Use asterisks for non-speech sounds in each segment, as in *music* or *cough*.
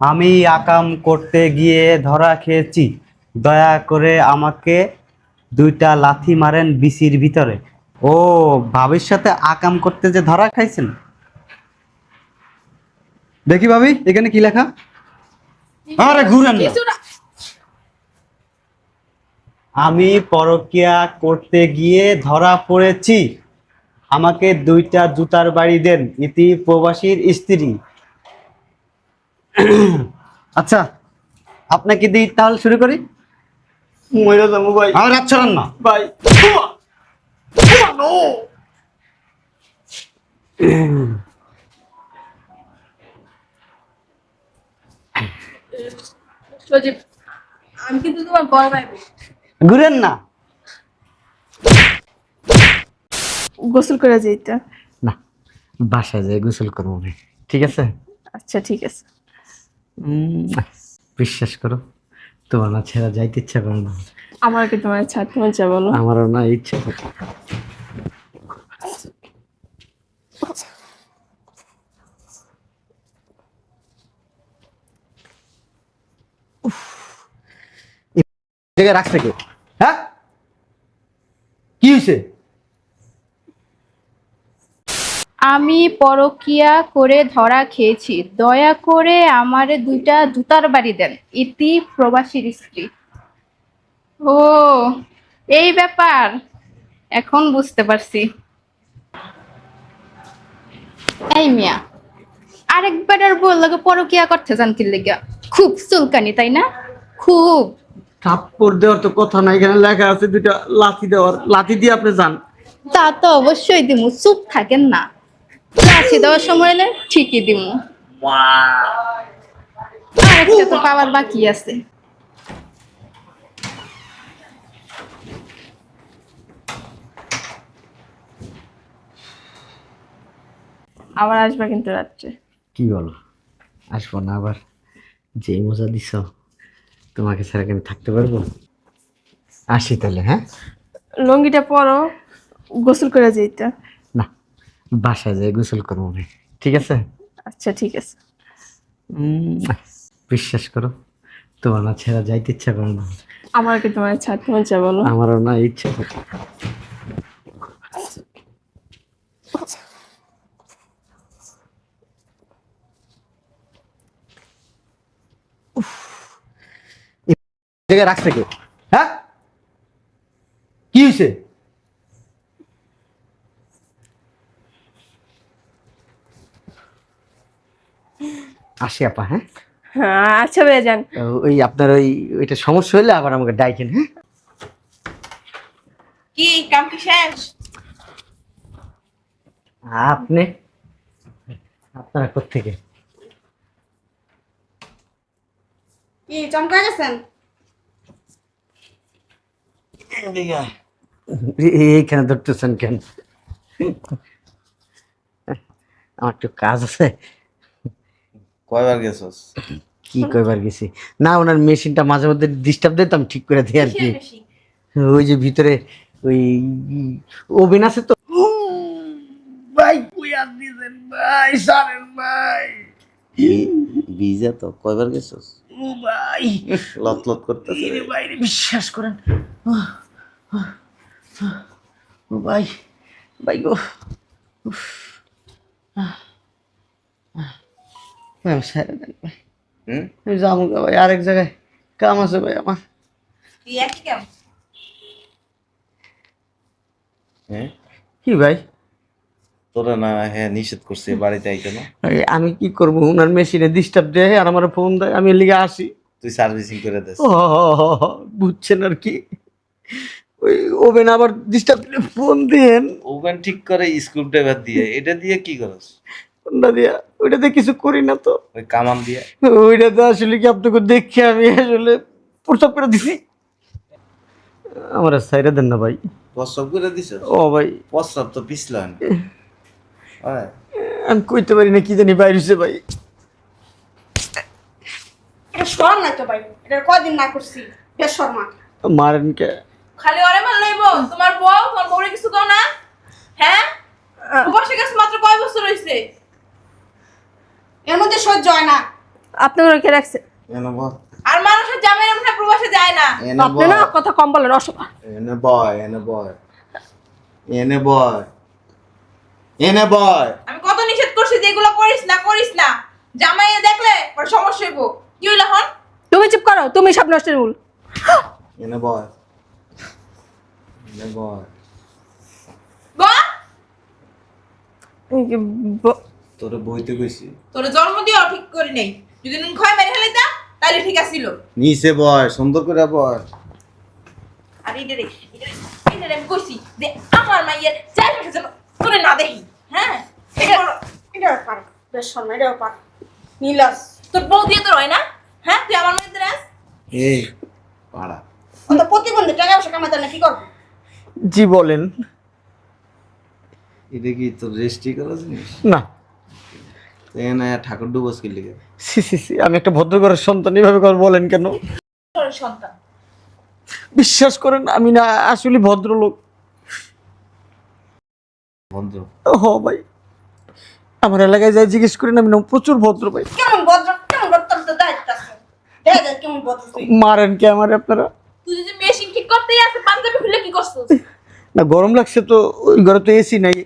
আমি আকাম করতে গিয়ে ধরা খেয়েছি। দয়া করে আমাকে দুইটা লাথি মারেন বিসির ভিতরে। ও ভাবির সাথে আকাম করতে যে ধরা খাইছেন? দেখি ভাবি এখানে কি লেখা? আরে ঘুরেন আমি পরকিয়া করতে গিয়ে ধরা পড়েছি। আমাকে দুইটা জুতার বাড়ি দেন। ইতি প্রবাসীর স্ত্রী। *coughs* আচ্ছা আপনাকে দিই তাহলে শুরু করি? মরে যাব ভাই। আমার রাত ছড়ান না। ভাই নো। সজীব আমি কিন্তু তোমার বড় ভাই ঘুরেন না। গোসল করে যেতে না বাসায় যাই গোসল করব আমি। ঠিক আছে? আচ্ছা ঠিক আছে। বিশ্বাস করো তোমার না ছেড়া যাইতে ইচ্ছা করে না। আমার কি তোমার ছাড়তে মন চায় বলো। আমারও না ইচ্ছা করে। জায়গায় রাখছে কে? হ্যাঁ? কি হয়েছে আমি পরকিয়া করে ধরা খেয়েছি। দয়া করে আমারে দুইটা জুতার বাড়ি দেন ইতি প্রবাসীর স্ত্রী। ও এই ব্যাপার এখন বুঝতে পারছি। এই মিয়া আরেকবার আর বলল পরকিয়া করতে যান কি লেগা? খুব চুলকানি তাই না? খুব। থাপ্পড় দেওয়ার তো কথা নাই এখানে লেখা আছে দুইটা লাথি দেওয়ার। লাথি দিয়ে আপনি যান। তা তো অবশ্যই দিমু চুপ থাকেন না। লাঠি দেওয়ার সময় এলে ঠিকই আরেকটা তো পাওয়ার বাকি আছে। আবার আসবে কিন্তু রাত্রে। কি বলো? আসব না আবার। যে মজা দিছ তোমাকে ছাড়া আমি থাকতে পারব? আসি তাহলে হ্যাঁ? লঙ্গিটা পরো গোসল করে যেতে বাসায় যাই গোসল করব ঠিক আছে? আচ্ছা ঠিক আছে। বিশ্বাস করো তোমার না ছেড়া যাইতে ইচ্ছা করে না। আমার কি তোমার ছাড়তে মন চায় বলো? আমারও না ইচ্ছা করে জায়গায় রাখছে কে? হ্যাঁ? কি হয়েছে আসি আপা হ্যাঁ? হ্যাঁ আচ্ছা ভাইয়া যান ওই আপনার ওই ওইটা সমস্যা হলে আবার আমাকে ডাইকেন হ্যাঁ? কি কাম কি শেষ? আপনি আপনারা কোথেকে কি চমকা গেছেন? এইখানে ধরতেছেন কেন? আমার একটু কাজ আছে। কয়বার গেছস? কি কয়বার গেছি? না ওনার মেশিনটা মাঝে মধ্যে ডিস্টার্ব আমি ঠিক করে দিই আর কি। ওই যে ভিতরে ওই ওভেন আছে তো। ভাই কুইয়ার দিছেন ভাই সারেন ভাই। ভিজা তো কয়বার গেছস? ও ভাই। লত লত করতেছে। রে ভাই বিশ্বাস করেন। আহ, আহ, আহ, ও ভাই ভাই গো। উফ, ভাই, আমার দেন ভাই হুম আমি যাব গা ভাই আরেক জায়গায় কাম আছে ভাই আমার হ্যাঁ কি ভাই তোরা না হ্যাঁ নিষেধ করছে বাড়িতে আইতে না আমি কি করব ওনার মেশিনে ডিস্টার্ব দেয় আর আমার ফোন দেয় আমি লিগে আসি তুই সার্ভিসিং করে দেস ও বুঝছেন আর কি ওই ওভেন আবার ডিস্টার্ব দিলে ফোন দেন ওভেন ঠিক করে স্ক্রু ড্রাইভার দিয়ে এটা দিয়ে কি করস? দিয়া ওইটাতে কিছু করি না তো। ওই কামান দিয়ে। ওইটাতে আসলে কি আপনাকে দেখে আমি আসলে প্রস্তাব করে দিছি? আমার সাইডে দেন না ভাই। প্রস্রাব করে দিছ? ও ভাই। প্রস্রাব তো পিছলেন আমি কইতে পারি না কি জানি বাইরেছে ভাই। এটা শরম নাই তো ভাই এটা কয়দিন না করছি? বেশ শর্মা। মারেন কে? খালি ওরে মান লইবো তোমার বউ তোমার বউরে কিছু কও না। হ্যাঁ? বসে গেছে মাত্র কয় বছর হইছে? এর মধ্যে সহ্য হয় না। কে রাখছে? এনে আর মানুষের জামাই আমরা প্রবাসে যায় না। এনে আপনি না কথা কম বলেন অসভা এনে বয় এনে বয় এনে বয় এনে বয় আমি কত নিষেধ করছি যে এগুলো করিস না করিস না। জামাই দেখলে পরে সমস্যা হইব। কি হইল এখন? তুমি চুপ করো তুমি সব নষ্টের মূল এনে বয় এনে বয় বল ব- তোরে বইতে কইছি। তোর জন্ম দিয়েও ঠিক করি নাই। যদি নুন খয় মেরে ফেলিতা তাহলে ঠিক আছিল নিচে বয় সুন্দর করে বয়। আর রে রে আমি কইছি যে আমার মাইয়ের চার মাসের জন্য তোরে না দেখি হ্যাঁ? এটা এটা পার বেশ শর্মা এটাও পার। নীলাস। তোর বউ দিয়ে তোর হয় না হ্যাঁ? তুই আমার মধ্যে আস। এই পাড়া। অত প্রতিবন্ধী টাকা পয়সা কামাতে না কি করব? জি বলেন। এটা কি তোর রেস্টি করা জিনিস? না। ঠাকুর ডুবস কি লিখে সি সি সি আমি একটা ভদ্রঘরের সন্তান এভাবে করে বলেন কেন? সন্তান। বিশ্বাস করেন আমি না আসলে ভদ্রলোক। ভদ্র। হ ভাই। আমার এলাকায় যাই জিজ্ঞেস করেন আমি না প্রচুর ভদ্র ভাই। কেমন ভদ্র? কেমন ভদ্র? তো দায়িত্ব আছে। কেমন ভদ্র মারেন কে আমার আপনারা? তুই যদি মেশিন ঠিক করতেই আছে পাঞ্জাবি খুলে কি করছিস? না গরম লাগছে তো ওই ঘরে তো এসি নাই।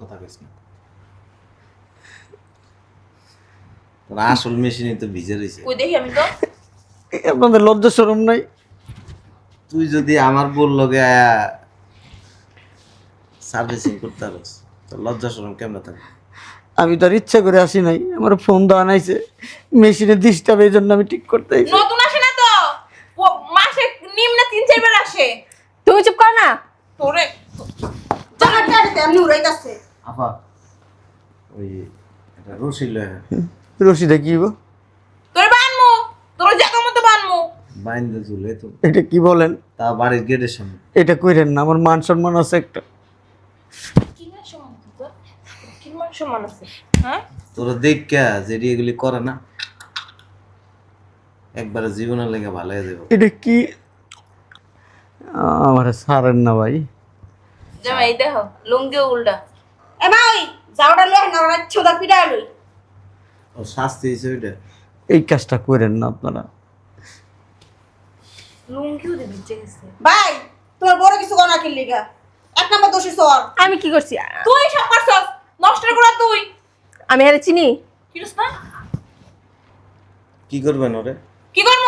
কথা কইস তোর আসল মেশিনে তো ভিজে রয়েছে কই দেখি আমি তো। আপনাদের লজ্জা সরম নাই? তুই যদি আমার বোর লগে আয়া সার্ভিসিং করতে পারস তো লজ্জা শরম কেমন থাকে আমি তো আর ইচ্ছা করে আসি নাই আমার ফোন দেওয়া নাইছে মেশিনে ডিস্টার্ব এই জন্য আমি ঠিক করতে। নতুন আসে না তো? মাসে নিম্নে তিন চারবার আসে। তুমি চুপ কর না। তোরে এমনি উড়াইতাছে। আপা ওই এটা রসি লয় রশিদা কি গো? তোরে বানমু তোর জায়গা মতো বানমু। বাইন্দে ঝুলে তো। এটা কি বলেন? তা বাড়ির গেটের সামনে। এটা কইরেন না আমার মান সম্মান আছে একটা। কি না সমান তোর? কি মান সমান আছে? হ্যাঁ? তোরা দেখ কে যেটি এগুলি করে না একবারে জীবনের লেগে ভালো হয়ে যাবে। এটা কি? আমার সারেন না ভাই। জামাই দেখো লুঙ্গি উল্টা। এ ভাই যাওয়াটা লই না ওরা ছোদা পিড়া লই। শাস্তি হয়েছে ওইটা। এই কাজটা করেন না আপনারা। লুঙ্গিও ভাই তোমার বড় কিছু গনা কিনলি গা এক নম্বর দোষী সর আমি কি করছি? তুই সব করছস নষ্ট করা তুই। আমি আরে চিনি। কিরস না? কি করবেন ওরে? কি করব?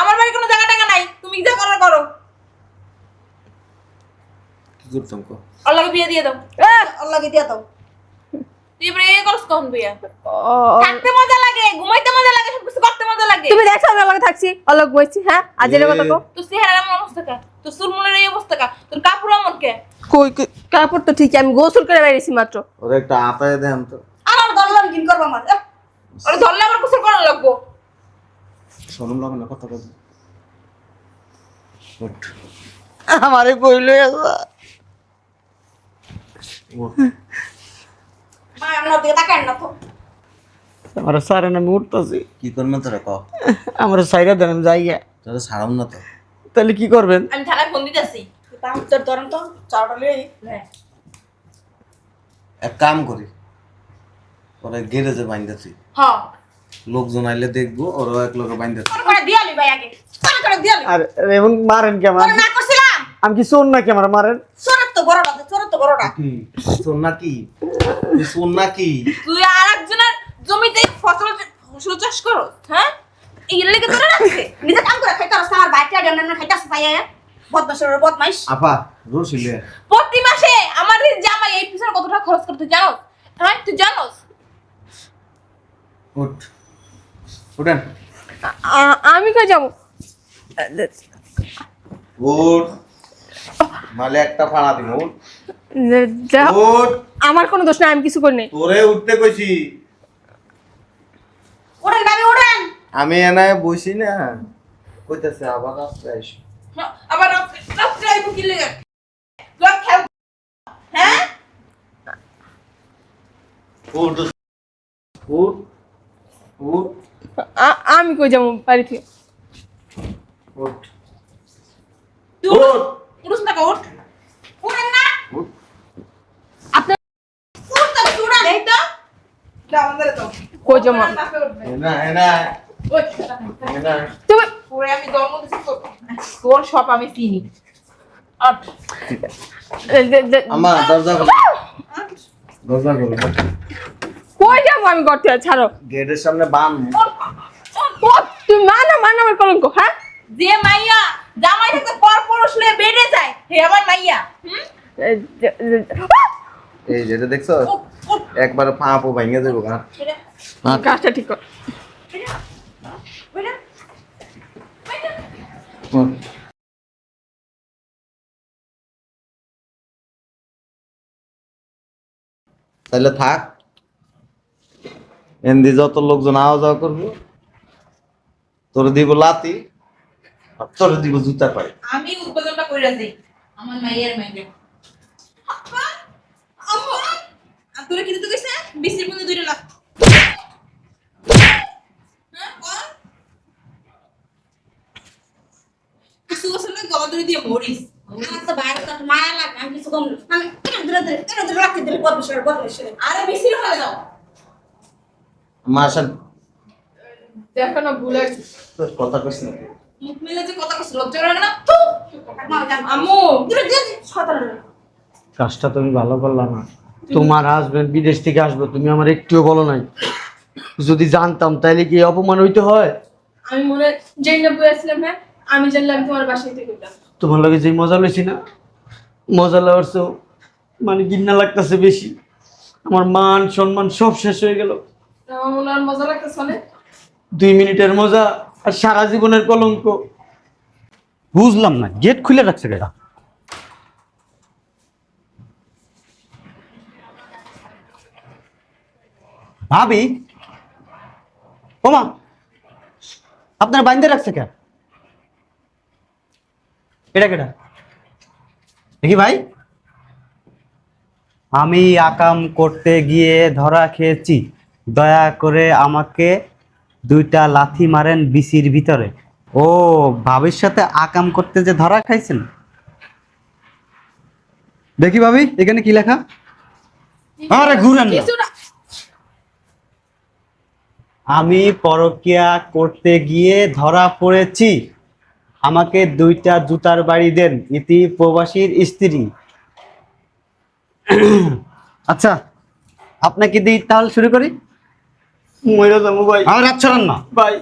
আমার বাড়ি কোনো জায়গা টাকা নাই। তুমি যা করার করো। কি করতাম কো? আল্লাহকে বিয়ে দিয়ে দাও। আল্লাহকে দিয়া দাও। তুই এবারে এ করস কখন বিয়া থাকতে মজা লাগে ঘুমাইতে মজা লাগে সব কিছু করতে মজা লাগে। তুমি দেখছ আমি অলগ থাকছি অলগ বইছি হ্যাঁ? আজ এর কথা কো তোর চেহারা এমন অবস্থা কা? তোর এই অবস্থা কা? তোর কাপড় এমন কে? কই কই কাপড় তো ঠিক আমি গোসল করে বেরিয়েছি মাত্র। ওরে একটা আতায় দেন তো। আমার ধরলাম কিন করব আমার ওরে ধরলে আবার গোসল করা লাগবো। শরম লাগে না কথা কথা আমারে কইলো এসা। উঠ। ভাই আমার দিকে তাকান না তো। আমার সারেন আমি উঠতেছি। কি করবেন তোরা ক? আমার সাইরা দেন আমি যাই তোরা ছাড়াম না তো। তাহলে কি করবেন? আমি থানায় ফোন দিতেছি। তোর ধরেন তো চাওটা লই এক কাম করি ওরা গ্যারেজে বাইন্দা তুই। হ্যাঁ। লোকজন আইলে দেখব ওরা এক লোকে বাইন্দা তোর করে দিয়ালি ভাই আগে। তোর করে দিয়ালি আর এমন মারেন কি আমার? না করছিলাম। আমি কি শোন নাকি আমার মারেন? চোরের তো তো কি শোন না তুই আর একজনের জমিতে ফসল ফসল চাষ করো হ্যাঁ? এই লেগে তোরা রাখছে। নিজে কাম করে খাইতে আসছে আমার বাইকটা দেন না খাইতে আসছে পাইয়া বদমাশের বদমাইশ। আপা রসিলে প্রতি মাসে আমার জামাই এই পিছনে কত টাকা খরচ করতে জানো হ্যাঁ তুই জানোস? উঠ। উঠেন। আমি কই যাব? উঠ। মালে একটা ফাড়া দিব উঠ আমার কোনো দোষ নাই আমি কিছু করি নাই। তোরে উঠতে কইছি। ভাবি আমি এনায় বসি না। কইতাছে আবার রাস্তায় হ্যাঁ, আবার আইব কি লেগে? লোক হ্যাঁ? উঠ উঠ উঠ আ- আমি কই যাব বাড়ি থেকে? উঠ তুই উঠ না উঠ। না। উঠতে তো দাও কই জমা না না। ওই। না। তুমি ওরে আমি জন্ম দিছি তোর সব আমি চিনি। আট। এ, দে- দে- আমা দরজা খোলো। দরজা খোলো। কই যাব আমি করতে ছাড়ো। গেটের সামনে বান তুমি মানা মানা আমার কলঙ্ক হ্যাঁ? যে মাইয়া জামাই থাকতে পর পরশ লয়ে বেড়ে যায় হে আমার মাইয়া। হুম? এই যেটা দেখছ? একবার পা পো ভাঙে দেবো গা। কাজটা ঠিক কর। তাহলে থাক। এন্দি যত লোকজন আওয়া যাওয়া করব তোর দিব লাতি তোর দিব জুতা পাই আমি উদ্বোধনটা কইরা দেই। আমার মাইয়ের আব্বা! আম্মা! আর তোরা কি দিতে কইছে? বিসির মধ্যে দুইটা লাখ কিছু আসলে না দিয়ে মরিস। তো তো মা আসেন। দেখো না ভুলে কথা কইস না মুখ মিলে যে কথা কইছ লজ্জা লাগে না? তো আম্মু! কাজটা তুমি ভালো করলা না। তোমার হাজবেন্ড বিদেশ থেকে আসবে তুমি আমার একটুও বলো নাই। যদি জানতাম তাইলে কি অপমান হইতে হয়? আমি মনে যেই না হ্যাঁ? আমি জানলাম তোমার বাসায় থেকে তোমার লগে যে মজা লইছি না মজা লওয়ার মানে গিন্না লাগতেছে বেশি। আমার মান সম্মান সব শেষ হয়ে গেল। আমার মনে মজা লাগতেছে দুই মিনিটের মজা আর সারা জীবনের কলঙ্ক। বুঝলাম না গেট খুলে রাখছে কেটা ভাবি? ওমা আপনার বাইন্দে রাখছে কে এটা কেটা দেখি ভাই। আমি আকাম করতে গিয়ে ধরা খেয়েছি। দয়া করে আমাকে দুইটা লাথি মারেন বিসির ভিতরে। ও ভাবির সাথে আকাম করতে যে ধরা খাইছেন? দেখি ভাবি এখানে কি লেখা? আরে ঘুরেন আমি পরকিয়া করতে গিয়ে ধরা পড়েছি। আমাকে দুইটা জুতার বাড়ি দেন ইতি প্রবাসীর স্ত্রী। আচ্ছা আপনাকে দিই তাহলে শুরু করি? মরে যাব ভাই। আমার রাত ছড়ান না। ভাই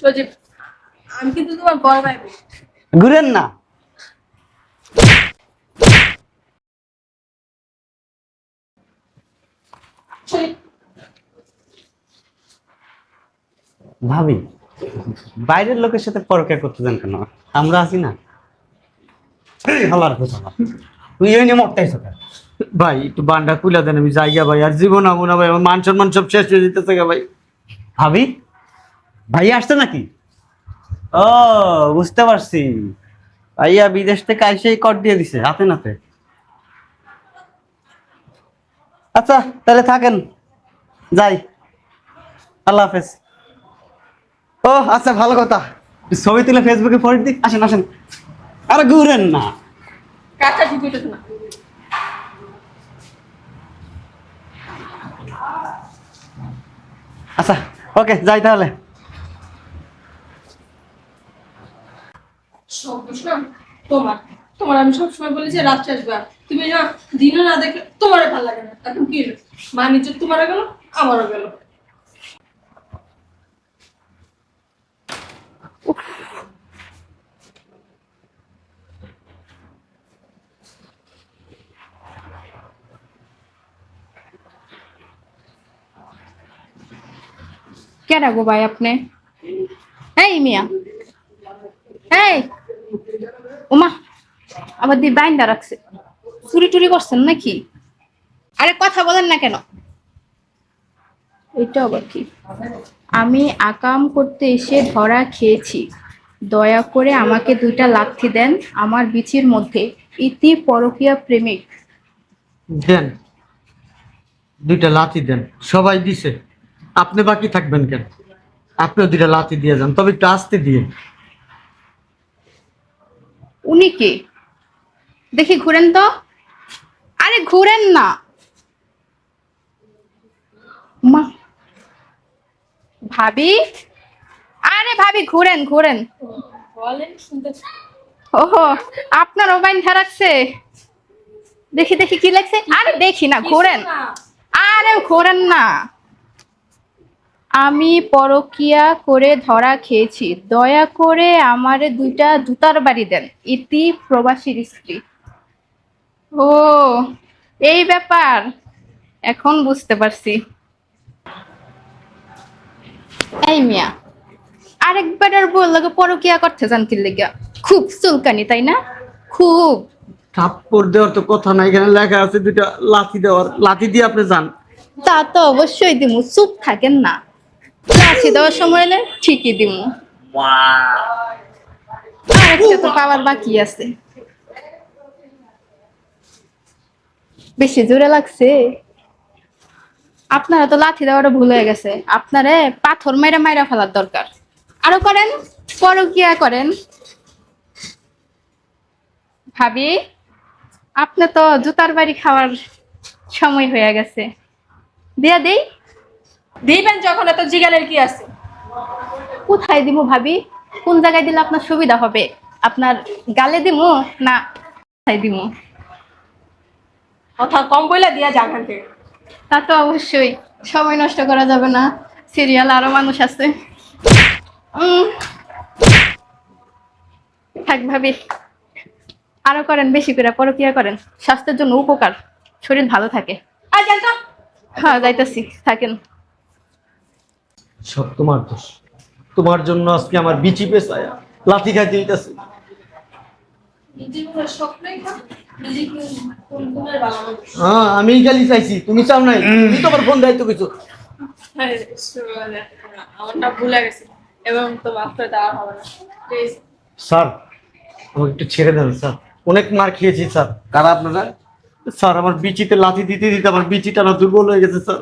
সজীব আমি কিন্তু তোমার বড় ভাই ঘুরেন না। ভাবি। বাইরের লোকের সাথে পরকিয়া করতে দেন কেন? আমরা আছি না। কথা। তুই ভাই, একটু বান্ডা দেন, আমি জায়গা ভাই, আর জীবন না ভাই মান সম্মান সব শেষ হয়ে ভাই। ভাবি ভাইয়া আসছে নাকি? ও, বুঝতে পারছি। ভাইয়া বিদেশ থেকে আইসেই কট দিয়ে দিছে, হাতে নাতে। আচ্ছা তাহলে থাকেন। যাই। আল্লাহ হাফেজ। ও আচ্ছা ভালো কথা। ছবি তুলে ফেসবুকে পড়ে দিক আসেন আসেন। আরে ঘুরেন না। হইতেছে না। আচ্ছা ওকে যাই তাহলে। তোমার তোমার আমি সবসময় বলি যে রাত্রে আসবে। তুমি না দিনও না দেখলে তোমার ভালো লাগে না। এখন কি মা নিজের তোমারও গেল আমারও গেল। কে রাখব ভাই আপনি এই মিয়া এই উমা আবার দিয়ে বাইন্দা রাখছে। চুরি টুরি করছেন নাকি? আরে কথা বলেন না কেন? এটা আবার কি? আমি আকাম করতে এসে ধরা খেয়েছি। দয়া করে আমাকে দুইটা লাথি দেন আমার বিচির মধ্যে। ইতি পরকীয়া প্রেমিক। দেন। দুইটা লাথি দেন। সবাই দিছে। আপনি বাকি থাকবেন কেন? আপনিও দুইটা লাথি দিয়ে যান তবে একটু আসতে দিয়ে। উনি কে? দেখি ঘুরেন তো। আরে ঘুরেন না। মা। ভাবি? আরে ভাবি ঘুরেন ঘুরেন। বলেন শুনতে ওহো আপনার ওবাইন রাখছে দেখি দেখি কি লাগছে আরে দেখি না ঘোরেন। আরে ঘোরেন না। আমি পরকিয়া করে ধরা খেয়েছি। দয়া করে আমারে দুইটা জুতার বাড়ি দেন ইতি প্রবাসীর স্ত্রী। ও এই ব্যাপার এখন বুঝতে পারছি। এই মিয়া আরেকবার আর বলল পরকিয়া করতে যান কি লেগা? খুব চুলকানি তাই না? খুব। থাপ্পড় দেওয়ার তো কথা নাই এখানে লেখা আছে দুইটা লাথি দেওয়ার। লাথি দিয়ে আপনি যান। তা তো অবশ্যই দিমু চুপ থাকেন না। লাঠি দেওয়ার সময় এলে ঠিকই দিমু। আরেকটা তো পাওয়ার বাকি আছে। বেশি জোরে লাগছে। আপনারা তো দেওয়াটা ভুল হয়ে গেছে। আপনারে পাথর মাইরা মাইরা ফেলার দরকার। আরও করেন, পরকিয়া করেন। ভাবি, আপনি তো জুতার বাড়ি খাওয়ার সময় হয়ে গেছে। দিয়া দেই। দিবেন যখন এত জিগানের কি আছে? কোথায় দিমু ভাবি? কোন জায়গায় দিলে আপনার সুবিধা হবে? আপনার গালে দিমু না কোথায় দিমু? কথা কম বইলে দিয়া থেকে। তা তো অবশ্যই সময় নষ্ট করা যাবে না। সিরিয়াল আরও মানুষ আছে। থাক ভাবি আরও করেন বেশি করে পরকিয়া করেন। স্বাস্থ্যের জন্য উপকার শরীর ভালো থাকে। হ্যাঁ যাইতেছি থাকেন। সব তোমার দোষ। তোমার জন্য আজকে আমার বিচি পেশায় লাথি খাইতে হইতাছে। হ্যাঁ আমি খালি চাইছি। তুমি চাও নাই? তুমি তোমার ফোন দায়িত্ব কিছু। আমারটা ভুলে গেছি। এবং তো মাফ করে দেওয়া হবে না। স্যার আমাকে একটু ছেড়ে দেন স্যার। অনেক মার খেয়েছি স্যার। কারা আপনারা? স্যার আমার বিচিতে লাথি দিতে দিতে আমার বিচিটা না দুর্বল হয়ে গেছে স্যার।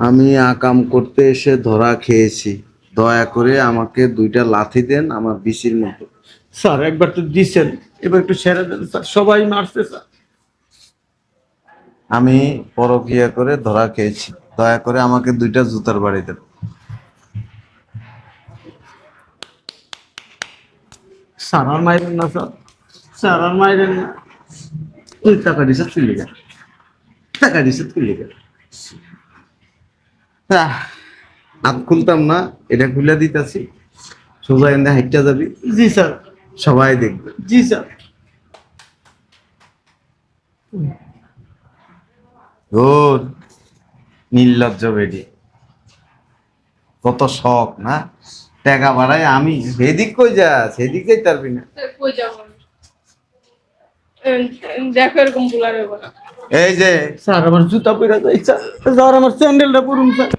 আমি আকাম করতে এসে ধরা খেয়েছি। দয়া করে আমাকে দুইটা লাথি দেন আমার বিসির মতো। স্যার একবার তো দিছেন। এবার একটু ছেড়ে দেন স্যার। সবাই মারছে স্যার। আমি পরকিয়া করে ধরা খেয়েছি। দয়া করে আমাকে দুইটা জুতার বাড়ি দেন। স্যার আর মাইরেন না স্যার। স্যার আর মাইরেন না। তুই টাকা দিছিস তুই লিখে টাকা দিছিস তুই লিখে হাত খুলতাম না এটা খুলে দিতেছি। সোজা এনে হাইটটা যাবি। জি স্যার। সবাই দেখবে। জি স্যার। ওর নির্লজ্জ বেডি কত শখ না? টাকা বাড়ায় আমি সেদিক কই যা সেদিক যাই পারবি না। কই যাব? দেখো এরকম ভুলার হইব না। এই যে স্যার আমার জুতা পরে যাই স্যার আমার স্যান্ডেলটা পরুন স্যার।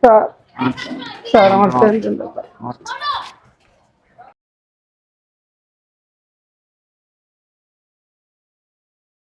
স্যার স্যার আমার স্যান্ডেলটা।